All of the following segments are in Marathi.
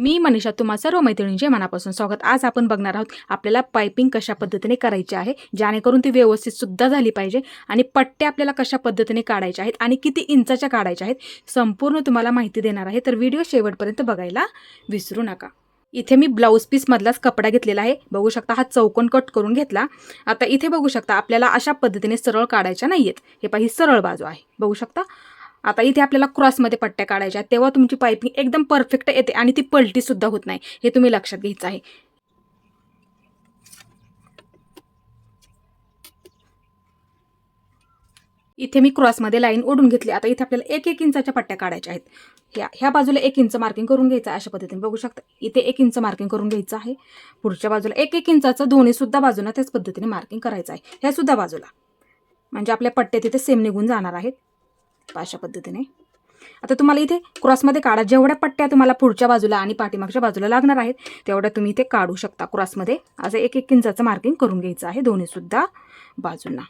मी मनीषा तुम्हा सर्व मैत्रिणींचे मनापासून स्वागत. आज आपण बघणार आहोत आपल्याला पायपिंग कशा पद्धतीने करायची आहे जेणेकरून ती व्यवस्थित सुद्धा झाली पाहिजे आणि पट्टे आपल्याला कशा पद्धतीने काढायचे आहेत आणि किती इंचाच्या काढायच्या आहेत संपूर्ण तुम्हाला माहिती देणार आहे. तर व्हिडिओ शेवटपर्यंत बघायला विसरू नका. इथे मी ब्लाऊज पीसमधलाच कपडा घेतलेला आहे. बघू शकता हा चौकोन कट करून घेतला. आता इथे बघू शकता आपल्याला अशा पद्धतीने सरळ काढायच्या नाही आहेत हे पाही सरळ बाजू आहे. बघू शकता आता इथे आपल्याला क्रॉसमध्ये पट्ट्या काढायच्या आहेत, तेव्हा तुमची पायपिंग एकदम परफेक्ट येते आणि ती पलटीसुद्धा होत नाही. हे तुम्ही लक्षात घ्यायचं आहे. इथे मी क्रॉसमध्ये लाईन ओढून घेतली. आता इथे आपल्याला एक एक इंचाच्या पट्ट्या काढायच्या आहेत. ह्या ह्या बाजूला एक इंच मार्किंग करून घ्यायचं आहे अशा पद्धतीने. बघू शकता इथे एक इंच मार्किंग करून घ्यायचं आहे. पुढच्या बाजूला एक एक इंचाचं दोन्हीसुद्धा बाजूला त्याच पद्धतीने मार्किंग करायचं आहे. ह्यासुद्धा बाजूला. म्हणजे आपल्या पट्ट्या तिथे सेम निघून जाणार आहेत. अशा पद्धतीने. आता तुम्हाला इथे क्रॉसमध्ये काढा. जेवढ्या पट्ट्या तुम्हाला पुढच्या बाजूला आणि पाठीमागच्या बाजूला लागणार आहेत तेवढ्या तुम्ही इथे काढू शकता क्रॉसमध्ये. असं एक एक इंचाचं मार्किंग करून घ्यायचं आहे दोन्हीसुद्धा बाजूंना.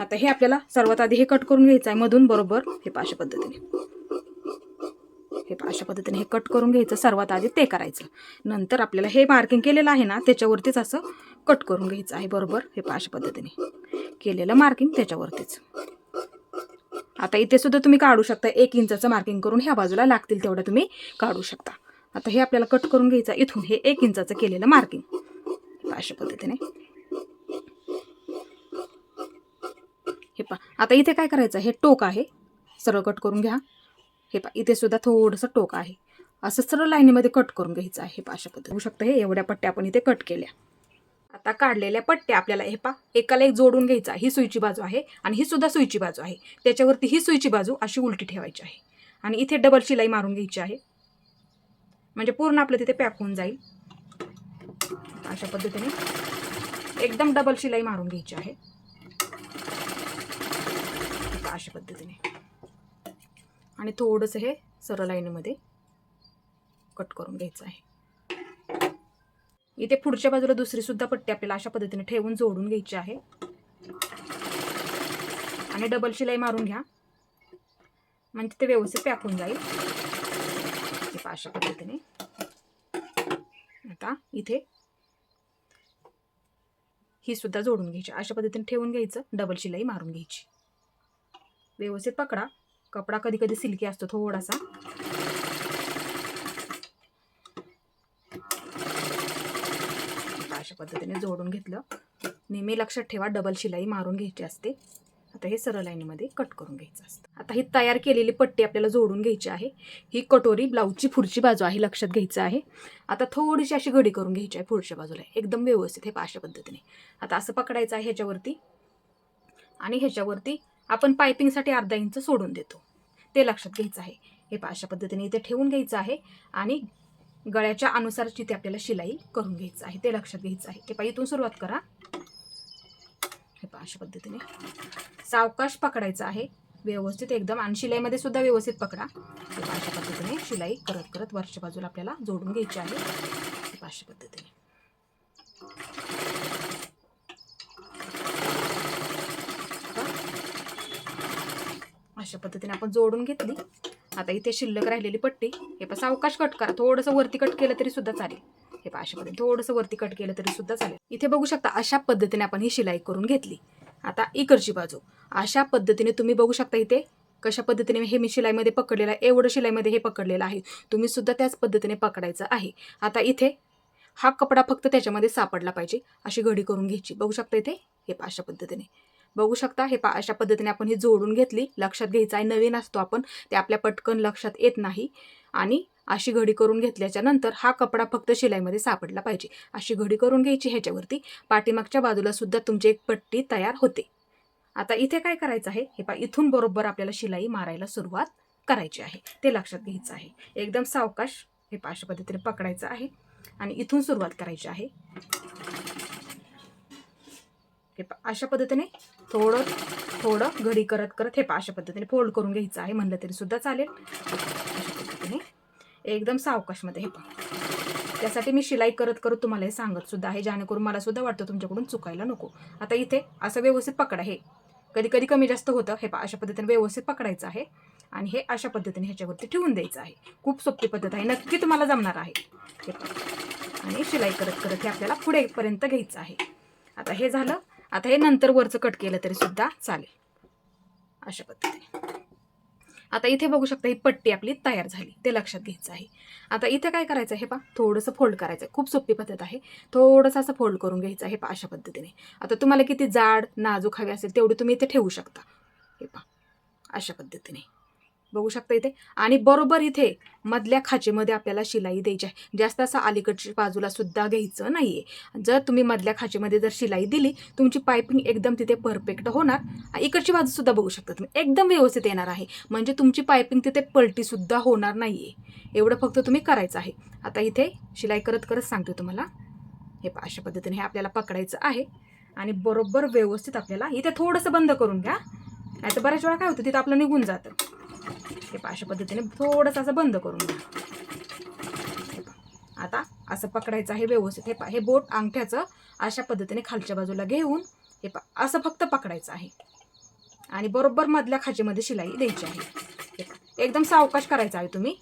आता हे आपल्याला सर्वात आधी हे कट करून घ्यायचं आहे मधून बरोबर? हे पाशा अशा पद्धतीने. हे अशा पद्धतीने हे कट करून घ्यायचं. सर्वात आधी ते करायचं. नंतर आपल्याला हे मार्किंग केलेलं आहे ना त्याच्यावरतीच असं कट करून घ्यायचं आहे बरोबर? हे अशा पद्धतीने. केलेलं मार्किंग त्याच्यावरतीच. आता इथे सुद्धा तुम्ही काढू शकता एक इंचाचं मार्किंग करून ह्या बाजूला लागतील तेवढं तुम्ही काढू शकता. आता हे आपल्याला कट करून घ्यायचं इथून हे एक इंचाचं केलेलं मार्किंग अशा पद्धतीने. हे पा आता इथे काय करायचं हे टोक आहे. सरळ कट करून घ्या. हे पा इथे सुद्धा थोडंसं टोक आहे. असं सरळ लाईनीमध्ये कट करून घ्यायचं आहे. हे पा अशा पद्धती होऊ शकतं हे एवढ्या पट्ट्या आपण इथे कट केल्या. आता काढलेल्या पट्ट्या आपल्याला हे पा एकाला एक जोडून घ्यायचा ही सुईची बाजू आहे आणि ही सुद्धा सुईची बाजू आहे. त्याच्यावरती ही सुईची बाजू अशी उलटी ठेवायची आहे. आणि इथे डबल शिलाई मारून घ्यायची आहे. म्हणजे पूर्ण आपलं तिथे पॅक होऊन जाईल. अशा पद्धतीने एकदम डबल शिलाई मारून घ्यायची आहे. अशा पद्धतीने. आणि थोडंसं हे सरळ लाईनीमध्ये कट करून घ्यायचं आहे. इथे पुढच्या बाजूला दुसरी सुद्धा पट्टी आपल्याला अशा पद्धतीने ठेवून जोडून घ्यायची आहे. आणि डबल शिलाई मारून घ्या. म्हणजे ते व्यवस्थित पॅक होऊन जाईल. अशा पद्धतीने. आता इथे ही सुद्धा जोडून घ्यायची. अशा पद्धतीने ठेवून घ्यायचं. डबल शिलाई मारून घ्यायची. व्यवस्थित पकडा. कपडा कधी कधी सिल्की असतो थोडासा. अशा पद्धतीने जोडून घेतलं. नेहमी लक्षात ठेवा डबल शिलाई मारून घ्यायची असते. आता हे सरळ लाईनीमध्ये कट करून घ्यायचं असतं. आता ही तयार केलेली पट्टी आपल्याला जोडून घ्यायची आहे. ही कटोरी ब्लाऊजची पुढची बाजू आहे लक्षात घ्यायचं आहे. आता थोडीशी अशी घडी करून घ्यायची आहे पुढच्या बाजूला. एकदम व्यवस्थित हे पाशा अशा पद्धतीने. आता असं पकडायचं आहे ह्याच्यावरती. आणि ह्याच्यावरती आपण पायपिंगसाठी अर्धा इंच सोडून देतो. ते लक्षात घ्यायचं आहे. हे पाशा अशा पद्धतीने इथे ठेवून घ्यायचं आहे. आणि गळ्याच्या अनुसार जिथे आपल्याला शिलाई करून घ्यायचं आहे ते लक्षात घ्यायचं आहे. की पहा इथून सुरुवात करा. हे पहा अशा पद्धतीने. सावकाश पकडायचं आहे. व्यवस्थित एकदम आणि शिलाईमध्ये सुद्धा व्यवस्थित पकडा. हे अशा पद्धतीने शिलाई करत करत वरच्या बाजूला आपल्याला जोडून घ्यायची आहे. हे अशा पद्धतीने. अशा पद्धतीने आपण जोडून घेतली. आता इथे शिल्लक राहिलेली पट्टी हे पण सावकाश कट करा. थोडंसं वरती कट केलं तरी सुद्धा चालेल. हे पहा अशा पद्धतीने थोडंसं वरती कट केलं तरी सुद्धा चालेल. इथे बघू शकता अशा पद्धतीने आपण ही शिलाई करून घेतली. आता इकडची बाजू. अशा पद्धतीने तुम्ही बघू शकता इथे कशा पद्धतीने हे मी शिलाईमध्ये पकडलेलं आहे. एवढं शिलाईमध्ये हे पकडलेलं आहे. तुम्ही सुद्धा त्याच पद्धतीने पकडायचं आहे. आता इथे हा कपडा फक्त त्याच्यामध्ये सापडला पाहिजे. अशी घडी करून घ्यायची. बघू शकता इथे? हे अशा पद्धतीने. बघू शकता. हे पा अशा पद्धतीने आपण ही जोडून घेतली. लक्षात घ्यायचं आहे नवीन असतो आपण. ते आपल्या पटकन लक्षात येत नाही. आणि अशी घडी करून घेतल्याच्या नंतर हा कपडा फक्त शिलाईमध्ये सापडला पाहिजे. अशी घडी करून घ्यायची ह्याच्यावरती. पाठीमागच्या बाजूला सुद्धा तुमची एक पट्टी तयार होते. आता इथे काय करायचं आहे? हे पा इथून बरोबर आपल्याला शिलाई मारायला सुरुवात करायची आहे. ते लक्षात घ्यायचं आहे. एकदम सावकाश हे पा अशा पद्धतीने पकडायचं आहे. आणि इथून सुरुवात करायची आहे. हे पा अशा पद्धतीने थोडं थोडं घडी करत करत हे पा अशा पद्धतीने फोल्ड करून घ्यायचं आहे. म्हणलं तरी सुद्धा चालेल. अशा पद्धतीने एकदम सावकाशमध्ये हे पा त्यासाठी मी शिलाई करत करत तुम्हाला हे सांगत सुद्धा आहे जेणेकरून मला सुद्धा वाटतं तुमच्याकडून चुकायला नको. आता इथे असं व्यवस्थित पकडा हे. कधी कधी कमी जास्त होतं. हे पा अशा पद्धतीने व्यवस्थित पकडायचं आहे. आणि हे अशा पद्धतीने ह्याच्यावरती ठेवून द्यायचं आहे. खूप सोपी पद्धत आहे. नक्की तुम्हाला जमणार आहे. हे आणि शिलाई करत करत हे आपल्याला पुढेपर्यंत घ्यायचं आहे. आता हे झालं. आता हे नंतर वरचं कट केलं तरी सुद्धा चालेल. अशा पद्धतीने. आता इथे बघू शकता ही पट्टी आपली तयार झाली. ते लक्षात घ्यायचं आहे. आता इथे काय करायचं हे पा थोडंसं फोल्ड करायचं आहे खूप सोपी पद्धत आहे. थोडंसं असं फोल्ड करून घ्यायचं आहे पा अशा पद्धतीने. आता तुम्हाला किती जाड नाजूक हवी असेल तेवढी तुम्ही इथे ठेवू शकता. हे पा अशा पद्धतीने. बघू शकता इथे. आणि बरोबर इथे मधल्या खाचेमध्ये आपल्याला शिलाई द्यायची आहे. जास्त असं अलीकडच्या बाजूला सुद्धा घ्यायचं नाही आहे जर तुम्ही मधल्या खाचेमध्ये जर शिलाई दिली तुमची पायपिंग एकदम तिथे परफेक्ट होणार. इकडची बाजू सुद्धा बघू शकता तुम्ही. एकदम व्यवस्थित येणार आहे. म्हणजे तुमची पायपिंग तिथे पलटीसुद्धा होणार नाही आहे एवढं फक्त तुम्ही करायचं आहे. आता इथे शिलाई करत करत सांगते तुम्हाला. हे अशा पद्धतीने हे आपल्याला पकडायचं आहे. आणि बरोबर व्यवस्थित आपल्याला इथे थोडंसं बंद करून घ्या. नाही तर बऱ्याच वेळा काय होतं तिथं आपलं निघून जातं. हे पहा अशा पद्धतीने थोडंसं असं बंद करून घ्या. आता असं पकडायचं आहे व्यवस्थित. हे पा हे बोट अंगठ्याचं अशा पद्धतीने खालच्या बाजूला घेऊन हे पा असं फक्त पकडायचं आहे. आणि बरोबर मधल्या खाचीमध्ये शिलाई द्यायची आहे. एकदम सावकाश करायचं आहे तुम्ही.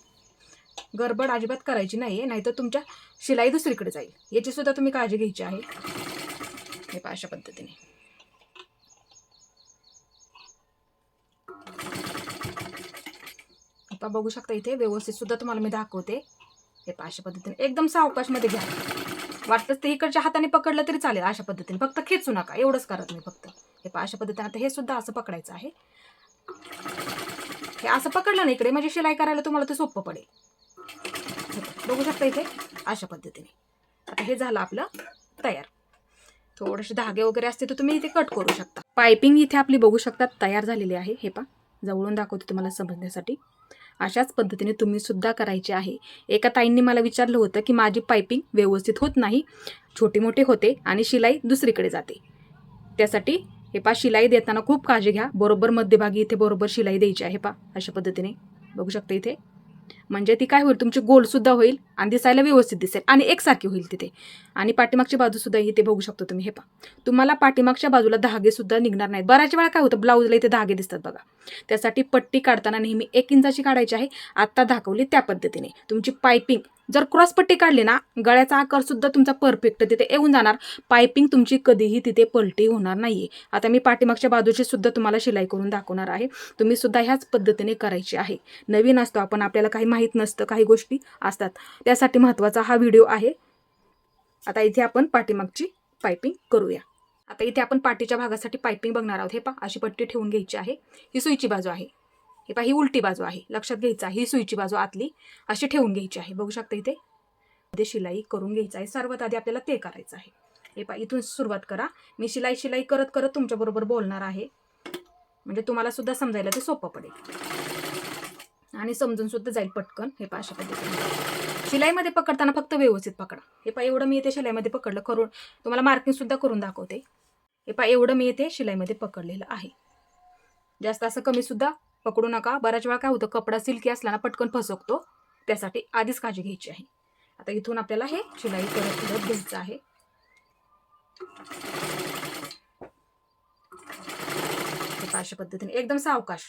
गडबड अजिबात करायची नाही आहे नाहीतर तुमच्या शिलाई दुसरीकडे जाईल. याचीसुद्धा तुम्ही काळजी घ्यायची आहे. हे पा अशा पद्धतीने. शकता बघू शकता इथे व्यवस्थित सुद्धा तुम्हाला मी दाखवते. हे अशा पद्धतीने. एकदम सावकाशमध्ये घ्या. वाटतंच ते इकडच्या हाताने पकडलं तरी चालेल अशा पद्धतीने. फक्त खेचू नका एवढंच करा तुम्ही फक्त. हे अशा पद्धतीने आता हे सुद्धा असं पकडायचं आहे. हे असं पकडलं ना इकडे म्हणजे शिलाई करायला तुम्हाला ते सोपं पडेल. बघू शकता इथे अशा पद्धतीने. आता हे झालं आपलं तयार. थोडेसे धागे वगैरे असते तर तुम्ही इथे कट करू शकता. पायपिंग इथे आपली बघू शकता तयार झालेली आहे. हे पा जवळून दाखवते तुम्हाला समजण्यासाठी. अशाच पद्धतीने तुम्ही सुद्धा करायचे आहे. एका ताईंनी मला विचारलं होतं की माझी पायपिंग व्यवस्थित होत नाही. छोटी मोठी होते आणि शिलाई दुसरीकडे जाते. त्यासाठी हे पा शिलाई देताना खूप काळजी घ्या. बरोबर मध्यभागी इथे बरोबर शिलाई द्यायची आहे पा अशा पद्धतीने. बघू शकता इथे. म्हणजे ती काय होईल तुमची गोलसुद्धा होईल. आणि दिसायला व्यवस्थित दिसेल. आणि एकसारखी होईल तिथे. आणि पाठीमागची बाजूसुद्धा इथे बघू शकतो तुम्ही. हे पा तुम्हाला पाठीमागच्या बाजूला धागेसुद्धा निघणार नाहीत. बऱ्याच वेळा काय होतं? ब्लाऊजला इथे धागे दिसतात बघा. त्यासाठी पट्टी काढताना नेहमी एक इंचाची काढायची आहे. आत्ता दाखवली त्या पद्धतीने. तुमची पायपिंग जर क्रॉस पट्टी काढली ना गळ्याचा आकारसुद्धा तुमचा परफेक्ट तिथे येऊन जाणार. पायपिंग तुमची कधीही तिथे पलटी होणार नाहीये. आता मी पाठीमागच्या बाजूची सुद्धा तुम्हाला शिलाई करून दाखवणार आहे. तुम्ही सुद्धा ह्याच पद्धतीने करायची आहे. नवीन असतो आपण आपल्याला काही माहीत नसतं काही गोष्टी असतात. त्यासाठी महत्त्वाचा हा व्हिडिओ आहे. आता इथे आपण पाठीमागची पायपिंग करूया. आता इथे आपण पाठीच्या भागासाठी पायपिंग बघणार आहोत. हे पा अशी पट्टी ठेवून घ्यायची आहे. ही सुईची बाजू आहे. हे पहा ही उलटी बाजू आहे. लक्षात घ्यायचं आहे ही सुईची बाजू आतली अशी ठेवून घ्यायची आहे. बघू शकता इथे. मध्ये शिलाई करून घ्यायचं आहे. सर्वात आधी आपल्याला ते करायचं आहे. हे पहा इथून सुरुवात करा. मी शिलाई शिलाई करत करत तुमच्याबरोबर बोलणार आहे. म्हणजे तुम्हाला सुद्धा समजायला ते सोपं पडेल. आणि समजून सुद्धा जाईल पटकन. हे पा अशा पद्धतीने. शिलाईमध्ये पकडताना फक्त व्यवस्थित पकडा. हे पा एवढं मी येते शिलाईमध्ये पकडलं. करून तुम्हाला मार्किंग सुद्धा करून दाखवते. हे पा एवढं मी येते शिलाईमध्ये पकडलेलं आहे. जास्त असं कमी सुद्धा पकडू नका. बऱ्याच वेळा काय होतं कपडा सिल्की असला ना पटकन फसकतो. त्यासाठी आधीच काळजी घ्यायची आहे. आता इथून आपल्याला हे शिलाई करत करत घ्यायचं आहे. अशा पद्धतीने. एकदम सावकाश.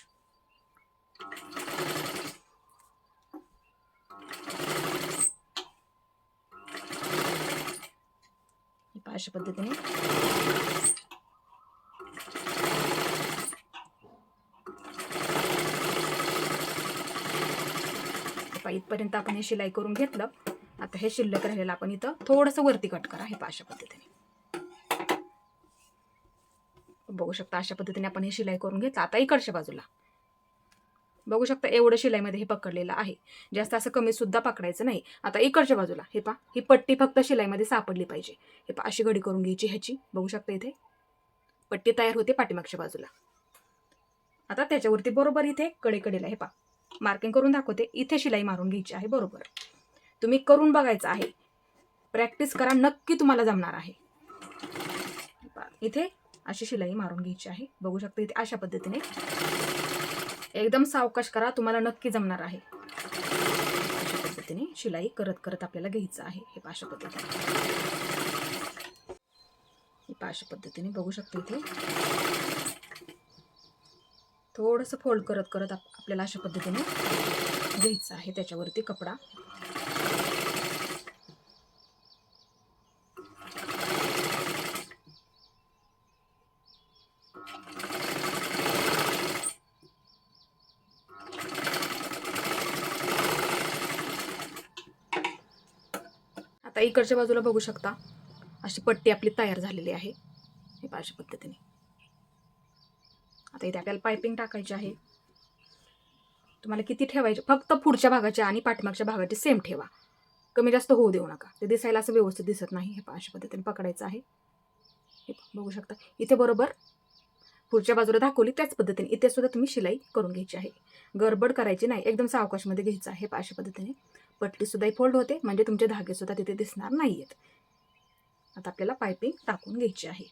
अशा पद्धतीने. इथपर्यंत आपण हे शिलाई करून घेतलं. आता हे शिल्लक राहिलेलं आपण इथं थोडंसं वरती कट करा हे अशा पद्धतीने. बघू शकता अशा पद्धतीने आपण हे शिलाई करून घेतलं. आता इकडच्या बाजूला. बघू शकता एवढं शिलाईमध्ये हे पकडलेलं आहे. जास्त असं कमी सुद्धा पकडायचं नाही. आता इकडच्या बाजूला हे पा ही पट्टी फक्त शिलाईमध्ये सापडली पाहिजे. हे पा अशी घडी करून घ्यायची ह्याची. बघू शकता इथे. पट्टी तयार होते पाठीमागच्या बाजूला. आता त्याच्यावरती बरोबर इथे कडेकडेला हे पा मार्किंग करून दाखवते. इथे शिलाई मारून घ्यायची आहे बरोबर. तुम्ही करून बघायचं आहे. प्रॅक्टिस करा नक्की तुम्हाला जमणार आहे. इथे अशी शिलाई मारून घ्यायची आहे. बघू शकता इथे अशा पद्धतीने. एकदम सावकाश करा तुम्हाला नक्की जमणार आहे. अशा पद्धतीने शिलाई करत करत आपल्याला घ्यायचं आहे. हे पहा पद्धतीने. हे पद्धतीने बघू शकते इथे. थोडंसं फोल्ड करत करत आप- आपल्याला अशा पद्धतीने घ्यायचं आहे. त्याच्यावरती कपडा. आता इकडच्या बाजूला बघू शकता. अशी पट्टी आपली तयार झालेली आहे. हे पहा अशा पद्धतीने. आता इथे आपल्याला पायपिंग टाकायची आहे. तुम्हाला किती ठेवायचे? फक्त पुढच्या भागाचे आणि पाठीमागच्या भागाचे सेम ठेवा. कमी जास्त होऊ देऊ नका. ते दिसायला असं व्यवस्थित दिसत नाही. हे अशा पद्धतीने पकडायचं आहे. हे बघू शकता. इथे बरोबर पुढच्या बाजूला दाखवली त्याच पद्धतीने. इथे सुद्धा तुम्ही शिलाई करून घ्यायची आहे. गडबड करायची नाही. एकदम सावकाशमध्ये घ्यायचं आहे. अशा पद्धतीने. पट्टीसुद्धा फोल्ड होते. म्हणजे तुमचे धागेसुद्धा तिथे दिसणार नाही आहेत आता आपल्याला पायपिंग टाकून घ्यायची आहे.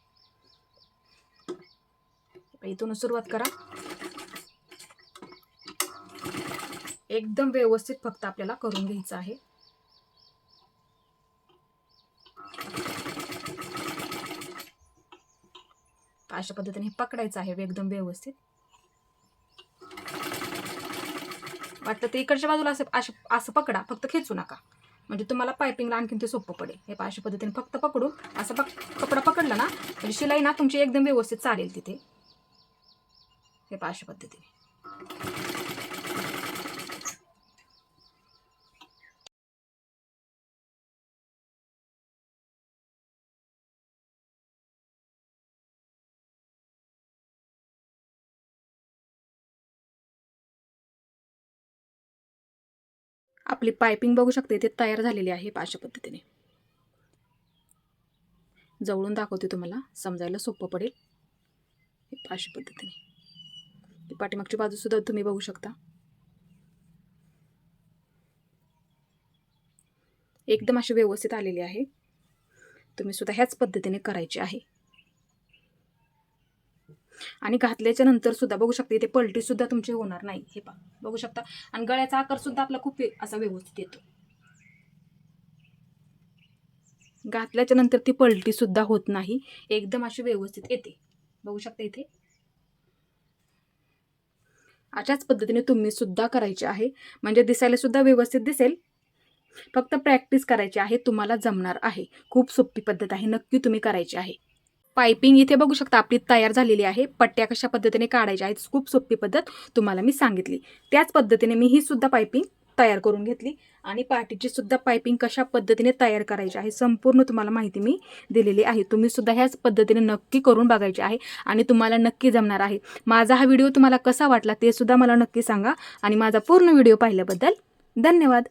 इथून सुरुवात करा. एकदम व्यवस्थित फक्त आपल्याला करून घ्यायचं आहे. अशा पद्धतीने हे पकडायचं आहे. एकदम व्यवस्थित. वाटलं ते इकडच्या बाजूला असं असं असं पकडा फक्त खेचू नका. म्हणजे तुम्हाला पायपिंगला आणखीन ते सोपं पडेल. हे अशा पद्धतीने फक्त पकडून असं पक कपडा पकडला ना म्हणजे शिलाई ना तुमची एकदम व्यवस्थित चालेल तिथे. हे पहा अशा पद्धतीने. आपली पायपिंग बघू शकते ते तयार झालेली आहे अशा पद्धतीने. जवळून दाखवते तुम्हाला समजायला सोपं पडेल. हे अशा पद्धतीने. पाठीमागची बाजूसुद्धा तुम्ही बघू शकता. एकदम अशी व्यवस्थित आलेली आहे. तुम्ही सुद्धा ह्याच पद्धतीने करायची आहे. आणि घातल्याच्या नंतर सुद्धा बघू शकता इथे पलटी सुद्धा तुमची होणार नाही. हे पहा. बघू शकता. आणि गळ्याचा आकार सुद्धा आपला खूप असा व्यवस्थित येतो. घातल्याच्या नंतर ती पलटी सुद्धा होत नाही. एकदम अशी व्यवस्थित येते. बघू शकता इथे. अशाच पद्धतीने तुम्ही सुद्धा करायचे आहे. म्हणजे दिसायला सुद्धा व्यवस्थित दिसेल. फक्त प्रॅक्टिस करायची आहे. तुम्हाला जमणार आहे. खूप सोपी पद्धत आहे. नक्की तुम्ही करायची आहे. पायपिंग इथे बघू शकता आपली तयार झालेली आहे. पट्ट्या कशा पद्धतीने काढायच्या आहेत खूप सोपी पद्धत तुम्हाला मी सांगितली. त्याच पद्धतीने मी ही सुद्धा पायपिंग तयार करून घेतली आणि पाठीची सुद्धा पायपिंग कशा पद्धतीने तयार करायची आहे संपूर्ण तुम्हाला माहिती मी दिलेली आहे. तुम्ही सुद्धा ह्याच पद्धतीने नक्की करून बघायची आहे आणि तुम्हाला नक्की जमणार आहे. माझा हा व्हिडिओ तुम्हाला कसा वाटला ते सुद्धा मला नक्की सांगा आणि माझा पूर्ण व्हिडिओ पाहिल्याबद्दल धन्यवाद.